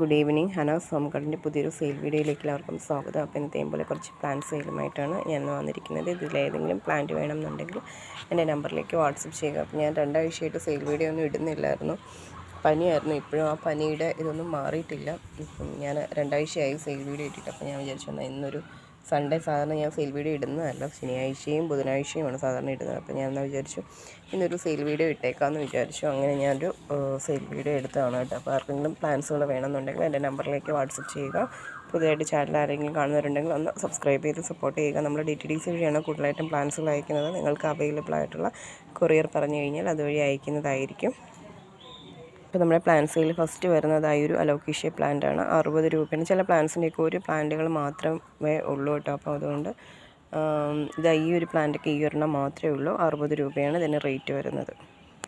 Good evening Hanas home ഗാർഡന്റെ പുതിയൊരു sale വീഡിയോയിലേക്ക് എല്ലാവർക്കും സ്വാഗതം. അപ്പോൾ ഇന്നത്തെയും പോലെ കുറച്ച് പ്ലാന്റ് സെയിലുമായിട്ടാണ് ഞാൻ വന്നിരിക്കുന്നത്. ഇതിലേതെങ്കിലും പ്ലാന്റ് വേണമെന്നുണ്ടെങ്കിൽ എന്റെ നമ്പറിലേക്ക് വാട്സപ്പ് ചെയ്യുക. അപ്പോൾ ഞാൻ രണ്ടാഴ്ചയായിട്ട് സെയിൽ വീഡിയോ ഒന്നും ഇടുന്നില്ലായിരുന്നു. പനിയായിരുന്നു. ഇപ്പോഴും ആ പനിയുടെ ഇതൊന്നും മാറിയിട്ടില്ല. ഇപ്പം ഞാൻ രണ്ടാഴ്ചയായി സെയിൽ വീഡിയോ ഇട്ടിട്ട്. അപ്പോൾ ഞാൻ വിചാരിച്ചു എന്നാൽ ഇന്നൊരു സൺഡേ സാധാരണ ഞാൻ സെയിൽ വീഡിയോ ഇടുന്നതല്ല. ശനിയാഴ്ചയും ബുധനാഴ്ചയുമാണ് സാധാരണ ഇടുന്നത്. അപ്പോൾ ഞാൻ എന്നാൽ വിചാരിച്ചു ഇന്നൊരു സെയിൽ വീഡിയോ ഇട്ടേക്കാമെന്ന് വിചാരിച്ചു. അങ്ങനെ ഞാനൊരു സെയിൽ വീഡിയോ എടുത്തതാണ് കേട്ടോ. അപ്പോൾ ആർക്കെങ്കിലും പ്ലാൻസുകൾ വേണമെന്നുണ്ടെങ്കിൽ എന്റെ നമ്പറിലേക്ക് വാട്സപ്പ് ചെയ്യുക. പുതിയതായിട്ട് ചാനൽ ആരെങ്കിലും കാണുന്നവരുണ്ടെങ്കിൽ ഒന്ന് സബ്സ്ക്രൈബ് ചെയ്ത് സപ്പോർട്ട് ചെയ്യുക. നമ്മൾ ഡി ടി ഡി സി വഴിയാണ് കൂടുതലായിട്ടും പ്ലാൻസുകൾ അയക്കുന്നത്. നിങ്ങൾക്ക് അവൈലബിൾ ആയിട്ടുള്ള കൊറിയർ പറഞ്ഞു കഴിഞ്ഞാൽ അതുവഴി അയക്കുന്നതായിരിക്കും. ഇപ്പോൾ നമ്മുടെ പ്ലാന്റ്സിൽ ഫസ്റ്റ് വരുന്നത് വരുന്നതായി ഒരു അലോക്കീഷ്യ പ്ലാന്റാണ് അറുപത് രൂപയാണ് ചില പ്ലാന്റ്സിന്റെയൊക്കെ ഒരു പ്ലാന്റുകൾ മാത്രമേ ഉള്ളൂ കേട്ടോ. അപ്പോൾ അതുകൊണ്ട് ഇത് ഈ ഒരു പ്ലാന്റൊക്കെ ഈ ഒരെണ്ണം മാത്രമേ ഉള്ളൂ. അറുപത് രൂപയാണ് ഇതിന് റേറ്റ് വരുന്നത്.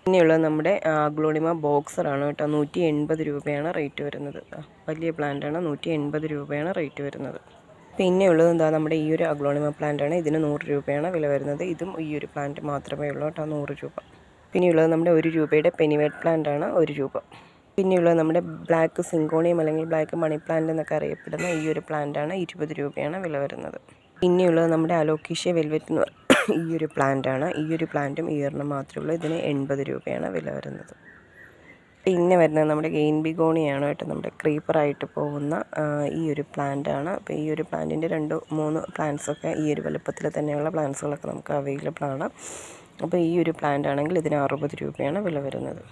പിന്നെയുള്ളത് നമ്മുടെ അഗ്ലോണിമ ബോക്സറാണ് കേട്ടോ. നൂറ്റി എൺപത് രൂപയാണ് റേറ്റ് വരുന്നത്. വലിയ പ്ലാന്റാണ് നൂറ്റി എൺപത് രൂപയാണ് റേറ്റ് വരുന്നത്. പിന്നെ ഉള്ളത് എന്താ നമ്മുടെ ഈ ഒരു അഗ്ലോണിമ പ്ലാന്റാണ് ഇതിന് നൂറ് രൂപയാണ് വില വരുന്നത്. ഇതും ഈ ഒരു പ്ലാന്റ് മാത്രമേ ഉള്ളൂ കേട്ടോ. നൂറ് രൂപ. പിന്നെയുള്ളത് നമ്മുടെ ഒരു രൂപയുടെ പെനിവേറ്റ് പ്ലാന്റ് ആണ് ഒരു രൂപ. പിന്നെയുള്ളത് നമ്മുടെ ബ്ലാക്ക് സിങ്കോണിയം അല്ലെങ്കിൽ ബ്ലാക്ക് മണി പ്ലാന്റ് എന്നൊക്കെ അറിയപ്പെടുന്ന ഈ ഒരു പ്ലാന്റ് ആണ് ഇരുപത് രൂപയാണ് വില വരുന്നത്. പിന്നെയുള്ളത് നമ്മുടെ അലോക്കീഷ്യ വെൽവെറ്റ് എന്ന് ഈ ഒരു പ്ലാന്റ് ആണ് ഈ ഒരു പ്ലാന്റും ഈ ഒരെണ്ണം മാത്രമേ ഉള്ളൂ. ഇതിന് എൺപത് രൂപയാണ് വില വരുന്നത്. പിന്നെ വരുന്നത് നമ്മുടെ ഗെയിൻ ബിഗോണിയാണ് കേട്ടോ. നമ്മുടെ ക്രീപ്പറായിട്ട് പോകുന്ന ഈ ഒരു പ്ലാന്റ് ആണ് അപ്പോൾ ഈ ഒരു പ്ലാന്റിന്റെ രണ്ട് മൂന്ന് പ്ലാന്റ്സൊക്കെ ഈ ഒരു വലുപ്പത്തിൽ തന്നെയുള്ള പ്ലാന്റ്സുകളൊക്കെ നമുക്ക് അവൈലബിൾ ആണ് അപ്പോൾ ഈ ഒരു പ്ലാന്റ് ആണെങ്കിൽ ഇതിന് അറുപത് രൂപയാണ് വില വരുന്നത്.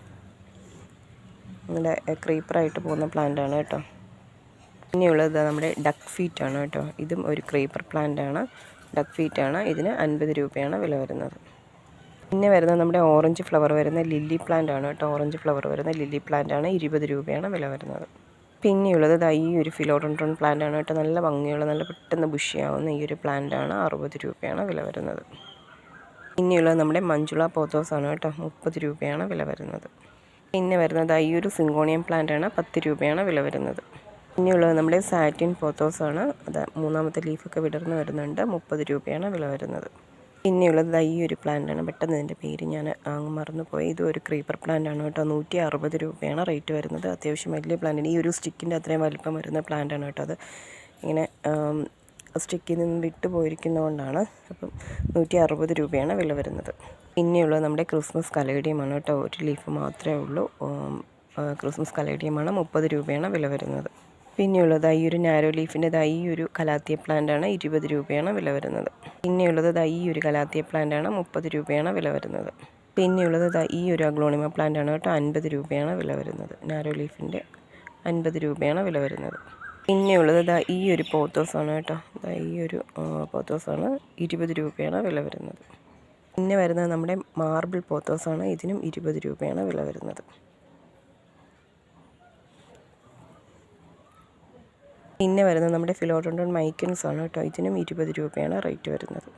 നല്ല ക്രീപ്പറായിട്ട് പോകുന്ന പ്ലാന്റ് ആണ് കേട്ടോ. പിന്നെയുള്ളത് നമ്മുടെ ഡക്ക് ഫീറ്റ് ആണ് കേട്ടോ. ഇതും ഒരു ക്രീപ്പർ പ്ലാന്റ് ആണ്. ഡക്ക് ഫീറ്റ് ആണ്. ഇതിന് അൻപത് രൂപയാണ് വില വരുന്നത്. പിന്നെ വരുന്ന നമ്മുടെ ഓറഞ്ച് ഫ്ലവർ വരുന്ന ലില്ലി പ്ലാന്റ് ആണ് കേട്ടോ. ഓറഞ്ച് ഫ്ലവർ വരുന്ന ലില്ലി പ്ലാന്റ് ആണ് ഇരുപത് രൂപയാണ് വില വരുന്നത്. പിന്നെയുള്ളത് ദാ ഈ ഒരു ഫിലോഡോൺട്രോൺ പ്ലാന്റ് ആണ് കേട്ടോ. നല്ല ഭംഗിയുള്ള നല്ല പെട്ടെന്ന് ബുഷിയാവുന്ന ഈ ഒരു പ്ലാന്റ് ആണ് അറുപത് രൂപയാണ് വില വരുന്നത്. പിന്നെയുള്ളത് നമ്മുടെ മഞ്ജുള പോത്തോസ് ആണ് കേട്ടോ. മുപ്പത് രൂപയാണ് വില വരുന്നത്. പിന്നെ വരുന്നത് ഈ ഒരു സിങ്കോണിയം പ്ലാന്റ് ആണ് പത്ത് രൂപയാണ് വില വരുന്നത്. പിന്നെയുള്ളത് നമ്മുടെ സാറ്റിൻ പോത്തോസ് ആണ് അത് മൂന്നാമത്തെ ലീഫൊക്കെ വിടർന്ന് വരുന്നുണ്ട്. മുപ്പത് രൂപയാണ് വില വരുന്നത്. പിന്നെയുള്ളത് ഈ ഒരു പ്ലാന്റ് ആണ്. പെട്ടെന്ന് ഇതിന്റെ പേര് ഞാൻ അങ്ങ് മറന്നുപോയി. ഇത് ഒരു ക്രീപ്പർ പ്ലാന്റ് ആണ് കേട്ടോ. നൂറ്റി അറുപത് രൂപയാണ് റേറ്റ് വരുന്നത്. അത്യാവശ്യം വലിയ പ്ലാന്റാണ് ഈ ഒരു സ്റ്റിക്കിന്റെ അത്രയും വലിപ്പം വരുന്ന പ്ലാന്റ് ആണ് കേട്ടോ അത്. ഇങ്ങനെ സ്റ്റിക്കിൽ നിന്ന് വിട്ടു പോയിരിക്കുന്നതുകൊണ്ടാണ് അപ്പം നൂറ്റി അറുപത് രൂപയാണ് വില വരുന്നത്. പിന്നെയുള്ളത് നമ്മുടെ ക്രിസ്മസ് കലേഡിയമാണ് കേട്ടോ. ഒരു ലീഫ് മാത്രമേ ഉള്ളൂ. ക്രിസ്മസ് കലേഡിയമാണ് മുപ്പത് രൂപയാണ് വില വരുന്നത്. പിന്നെയുള്ളത് ഈ ഒരു നാരോ ലീഫിന്റെ ഈ ഒരു കലാത്തിയ പ്ലാന്റ് ആണ് ഇരുപത് രൂപയാണ് വില വരുന്നത്. പിന്നെയുള്ളത് ഈ ഒരു കലാത്തിയ പ്ലാന്റ് ആണ് മുപ്പത് രൂപയാണ് വില വരുന്നത്. പിന്നെയുള്ളത് ഈ ഒരു അഗ്ലോണിമ പ്ലാന്റ് ആണ് കേട്ടോ അൻപത് രൂപയാണ് വില വരുന്നത്. നാരോ ലീഫിന്റെ അൻപത് രൂപയാണ് വില വരുന്നത്. പിന്നെയുള്ളത് ഇതാ ഈ ഒരു പോത്തോസാണ് കേട്ടോ. ഇതാ ഈ ഒരു പോത്തോസാണ്. ഇരുപത് രൂപയാണ് വില വരുന്നത്. പിന്നെ വരുന്നത് നമ്മുടെ മാർബിൾ പോത്തോസാണ്. ഇതിനും ഇരുപത് രൂപയാണ് വില വരുന്നത്. പിന്നെ വരുന്നത് നമ്മുടെ ഫിലോഡോണ്ടോൺ മൈക്കൻസ് ആണ് കേട്ടോ. ഇതിനും ഇരുപത് രൂപയാണ് റേറ്റ് വരുന്നത്.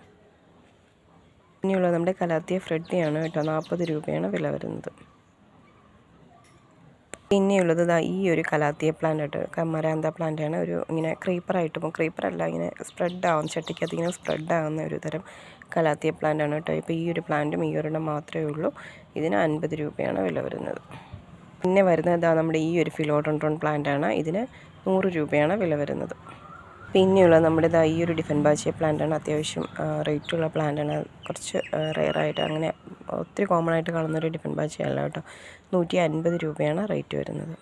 പിന്നെയുള്ളത് നമ്മുടെ കലാത്തിയ ഫ്രെഡിയാണ് കേട്ടോ. നാൽപ്പത് രൂപയാണ് വില വരുന്നത്. പിന്നെയുള്ളത് ഇതാ ഈ ഒരു കലാത്തിയ പ്ലാന്റ് ആയിട്ട് മരാന്ത പ്ലാന്റ് ആണ്. ഒരു ഇങ്ങനെ ക്രീപ്പറായിട്ട് ക്രീപ്പറല്ല ഇങ്ങനെ സ്പ്രെഡ് ആവും ചട്ടിക്കകത്ത് ഇങ്ങനെ സ്പ്രെഡ് ആവുന്ന ഒരു തരം കലാത്തിയ പ്ലാന്റാണ് കേട്ടോ. ഇപ്പോൾ ഈ ഒരു പ്ലാന്റും ഈ ഒരെണ്ണം മാത്രമേ ഉള്ളൂ. ഇതിന് അൻപത് രൂപയാണ് വില വരുന്നത്. പിന്നെ വരുന്നത് നമ്മുടെ ഈ ഒരു ഫിലോഡോൺട്രോൺ പ്ലാന്റ് ആണ്. ഇതിന് നൂറ് രൂപയാണ് വില വരുന്നത്. പിന്നെയുള്ളത് നമ്മുടെ ഇതാ ഈ ഒരു ഡിഫൻ ബാച്ചിയ പ്ലാന്റ് ആണ് അത്യാവശ്യം റേറ്റുള്ള പ്ലാന്റ് ആണ് കുറച്ച് റെയറായിട്ട് അങ്ങനെ ഒത്തിരി കോമൺ ആയിട്ട് കാണുന്ന ഒരു ഡിഫൻ ബാച്ചിയ അല്ല കേട്ടോ. നൂറ്റി അൻപത് രൂപയാണ് റേറ്റ് വരുന്നത്.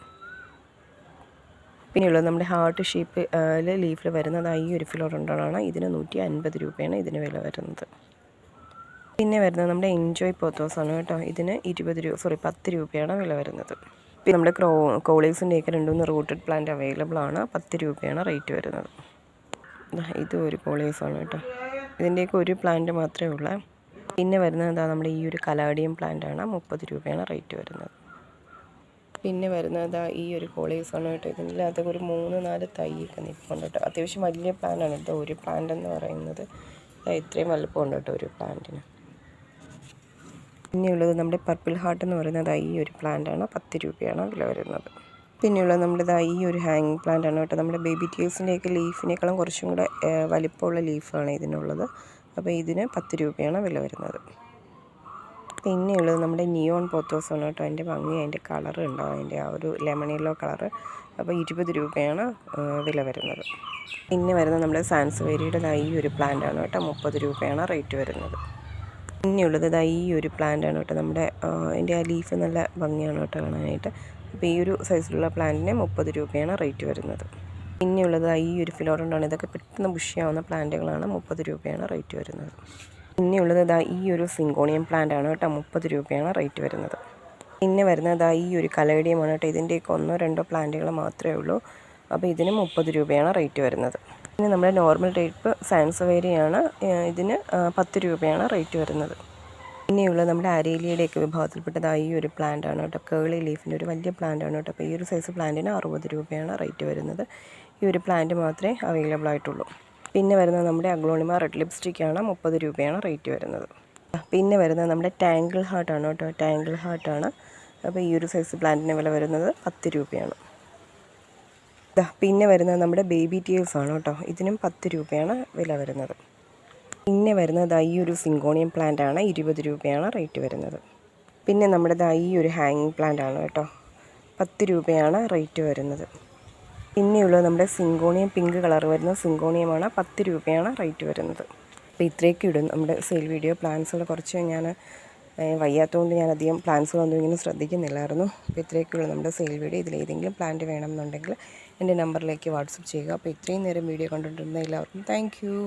പിന്നെയുള്ള നമ്മുടെ ഹാർട്ട് ഷേപ്പിൽ ലീഫിൽ വരുന്നത് ഈ ഒരു ഫിലോഡോണ്ടാണ് ഇതിന് നൂറ്റി അൻപത് രൂപയാണ് ഇതിന് വില വരുന്നത്. പിന്നെ വരുന്നത് നമ്മുടെ എൻജോയ് പോത്തോസാണ് കേട്ടോ. ഇതിന് ഇരുപത് രൂപ സോറി പത്ത് രൂപയാണ് വില വരുന്നത്. പിന്നെ നമ്മുടെ ക്രോ കോളേഴ്സിന്റെയൊക്കെ രണ്ട് മൂന്ന് റൂട്ടഡ് പ്ലാന്റ് അവൈലബിൾ ആണ്. പത്ത് രൂപയാണ് റേറ്റ് വരുന്നത്. ഇതും ഒരു കോളേഴ്സാണ് കേട്ടോ. ഇതിന്റെയൊക്കെ ഒരു പ്ലാന്റ് മാത്രമേ ഉള്ളൂ. പിന്നെ വരുന്നത് എന്താ നമ്മുടെ ഈ ഒരു കലാടിയം പ്ലാന്റ് ആണ്. മുപ്പത് രൂപയാണ് റേറ്റ് വരുന്നത്. പിന്നെ വരുന്നത് ഈ ഒരു കോളേഴ്സാണ് കേട്ടോ. ഇതിന്റെ ഒരു മൂന്ന് നാല് തൈയൊക്കെ നിൽപ്പുണ്ട് കേട്ടോ. അത്യാവശ്യം വലിയ പ്ലാന്റാണ് കേട്ടോ ഒരു പ്ലാന്റ് എന്ന് പറയുന്നത്. ഇത്രയും വലുപ്പമുണ്ട് കേട്ടോ ഒരു പ്ലാന്റിന് പിന്നെയുള്ളത് നമ്മുടെ പർപ്പിൾ ഹാർട്ട് എന്ന് പറയുന്നത് ഈ ഒരു പ്ലാന്റാണ് പത്ത് രൂപയാണ് വില വരുന്നത്. പിന്നെയുള്ളത് നമ്മുടെ ഈ ഒരു ഹാങ്ങിങ് പ്ലാന്റ് ആണ് കേട്ടോ. നമ്മുടെ ബേബി ട്യൂസിന്റെയൊക്കെ ലീഫിനേക്കാളും കുറച്ചും കൂടെ വലിപ്പമുള്ള ലീഫാണ് ഇതിനുള്ളത്. അപ്പോൾ ഇതിന് പത്ത് രൂപയാണ് വില വരുന്നത്. പിന്നെയുള്ളത് നമ്മുടെ നിയോൺ പോത്തോസാണ് കേട്ടോ. അതിന്റെ ഭംഗി അതിന്റെ കളർ ഉണ്ടാവും അതിന്റെ ആ ഒരു ലെമൺ യെല്ലോ കളറ് അപ്പോൾ ഇരുപത് രൂപയാണ് വില വരുന്നത്. പിന്നെ വരുന്നത് നമ്മുടെ സാൻസ്വേരിയുടെ ഈ ഒരു പ്ലാന്റ് ആണ് കേട്ടോ. മുപ്പത് രൂപയാണ് റേറ്റ് വരുന്നത്. പിന്നെയുള്ളത് ഈ ഒരു പ്ലാന്റ് ആണ് കേട്ടോ. നമ്മുടെ അതിന്റെ ആ ലീഫ് നല്ല ഭംഗിയാണ് കേട്ടോ കാണാനായിട്ട്. അപ്പോൾ ഈ ഒരു സൈസിലുള്ള പ്ലാന്റിന് മുപ്പത് രൂപയാണ് റേറ്റ് വരുന്നത്. പിന്നെയുള്ളത് ഈ ഒരു ഫിലോറണ്ടാണ് ഇതൊക്കെ പെട്ടെന്ന് ബുഷിയാവുന്ന പ്ലാന്റുകളാണ് മുപ്പത് രൂപയാണ് റേറ്റ് വരുന്നത്. പിന്നെയുള്ളത് ഇതാ ഈ ഒരു സിങ്കോണിയം പ്ലാന്റ് ആണ് കേട്ടോ മുപ്പത് രൂപയാണ് റേറ്റ് വരുന്നത്. പിന്നെ വരുന്നത് ദാ ഈ ഒരു കലേഡിയമാണ് കേട്ടോ ഇതിന്റെയൊക്കെ ഒന്നോ രണ്ടോ പ്ലാന്റുകൾ മാത്രമേ ഉള്ളൂ. അപ്പോൾ ഇതിന് മുപ്പത് രൂപയാണ് റേറ്റ് വരുന്നത്. പിന്നെ നമ്മുടെ നോർമൽ ടൈപ്പ് സാൻസവേരിയാണ് ഇതിന് ആ, പത്ത് രൂപയാണ് റേറ്റ് വരുന്നത്. പിന്നെയുള്ള നമ്മുടെ അരേലിയുടെയൊക്കെ വിഭാഗത്തിൽപ്പെട്ടതായി ഈ ഒരു പ്ലാന്റ് ആണ് കേട്ടോ. കേളി ലീഫിന്റെ ഒരു വലിയ പ്ലാന്റ് ആണ് കേട്ടോ. അപ്പോൾ ഈ ഒരു സൈസ് പ്ലാന്റിന് അറുപത് രൂപയാണ് റേറ്റ് വരുന്നത്. ഈ ഒരു പ്ലാന്റ് മാത്രമേ അവൈലബിൾ ആയിട്ടുള്ളൂ. പിന്നെ വരുന്നത് നമ്മുടെ അഗ്ലോണിമ റെഡ് ലിപ്സ്റ്റിക് ആണ് മുപ്പത് രൂപയാണ് റേറ്റ് വരുന്നത്. പിന്നെ വരുന്നത് നമ്മുടെ ടാങ്കിൾ ഹാർട്ട് ആണ് കേട്ടോ. ടാങ്കിൾ ഹാർട്ട് ആണ്. അപ്പോൾ ഈ ഒരു സൈസ് പ്ലാന്റിന് വില വരുന്നത് പത്ത് രൂപയാണ്. പിന്നെ വരുന്നത് നമ്മുടെ ബേബി ടീൽസ് ആണ് കേട്ടോ. ഇതിനും പത്ത് രൂപയാണ് വില വരുന്നത്. പിന്നെ വരുന്നത് ഈ ഒരു സിങ്കോണിയം പ്ലാന്റ് ആണ്. ഇരുപത് രൂപയാണ് റേറ്റ് വരുന്നത്. പിന്നെ നമ്മുടെ ദാ ഈ ഒരു ഹാങ്ങിങ് പ്ലാന്റ് ആണ് കേട്ടോ. പത്ത് രൂപയാണ് റേറ്റ് വരുന്നത്. പിന്നെയുള്ളത് നമ്മുടെ സിങ്കോണിയം പിങ്ക് കളർ വരുന്ന സിങ്കോണിയമാണ് പത്ത് രൂപയാണ് റേറ്റ് വരുന്നത്. അപ്പോൾ ഇത്രയൊക്കെ ഇടും നമ്മുടെ സെയിൽ വീഡിയോ പ്ലാൻസുകൾ കുറച്ച് ഞാൻ വയ്യാത്തതുകൊണ്ട് ഞാൻ അധികം പ്ലാൻസുകളൊന്നും ഇങ്ങനെ ശ്രദ്ധിക്കുന്നില്ലായിരുന്നു. അപ്പോൾ ഇത്രയൊക്കെയുള്ള നമ്മുടെ സെയിൽ വീഡിയോ ഇതിലേതെങ്കിലും പ്ലാന്റ് വേണമെന്നുണ്ടെങ്കിൽ എന്റെ നമ്പറിലേക്ക് വാട്സപ്പ് ചെയ്യുക. അപ്പോൾ ഇത്രയും നേരം വീഡിയോ കണ്ടുകൊണ്ടിരുന്ന എല്ലാവർക്കും താങ്ക്